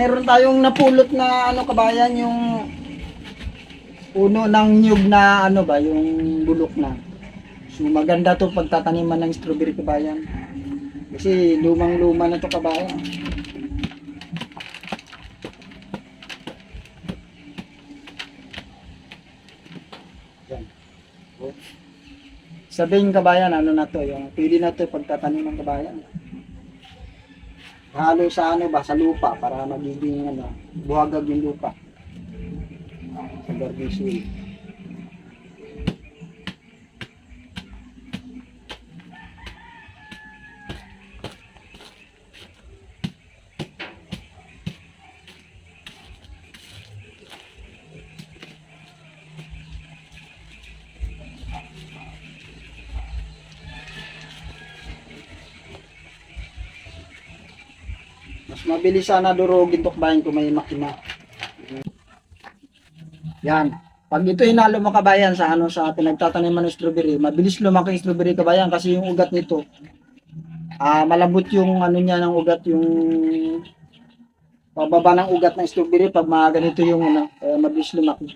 mayroon tayong napulot na ano kabayan yung puno ng nyug na ano ba, yung bulok na. So maganda to pagtataniman ng strawberry kabayan. Kasi lumang-luma na to kabayan. Yan. Oh. Sabihin kabayan, ano na to, yung pili na to pagtatanim ng kabayan. Halo sa ano ba, sa lupa para magiging ano, buhagag yung lupa. Sa garbage Mabilis sana durugin to kabayan kung may makina. Yan. Pag ito hinalo mo kabayan sa ano sa pinagtataniman ng strawberry, mabilis lumaki yung strawberry kabayan kasi yung ugat nito ah malambot yung ano niya ng ugat yung pababa ng ugat ng strawberry pag mga ganito yung ano, kaya mabilis lumaki.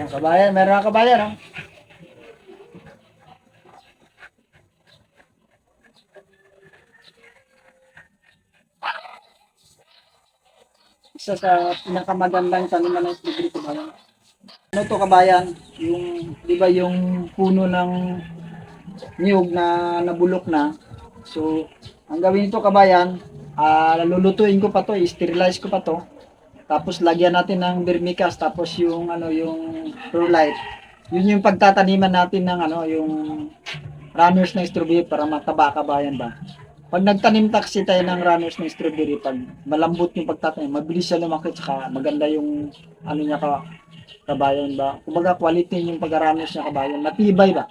Ayan, kabayan, meron na kabayan, oh. Isa sa pinakamagandang taniman ng strawberry kabayan. Ano to kabayan? Yung, di ba yung puno ng niyog na nabulok na. So, ang gawin nito kabayan, ah lulutuin ko pa to, i-sterilize ko pa to. Tapos lagyan natin ng vermicast tapos yung ano yung perlite. Yun yung pagtataniman natin ng ano yung runners ng strawberry para mataba kabayan ba. Pag nagtanim taksi tayo ng runners ng strawberry, pag malambot yung pagtatanim, mabilis siya lumaki tsaka maganda yung ano niya ka kabayan ba. Kumbaga quality yung pag-runners niya kabayan, matibay ba.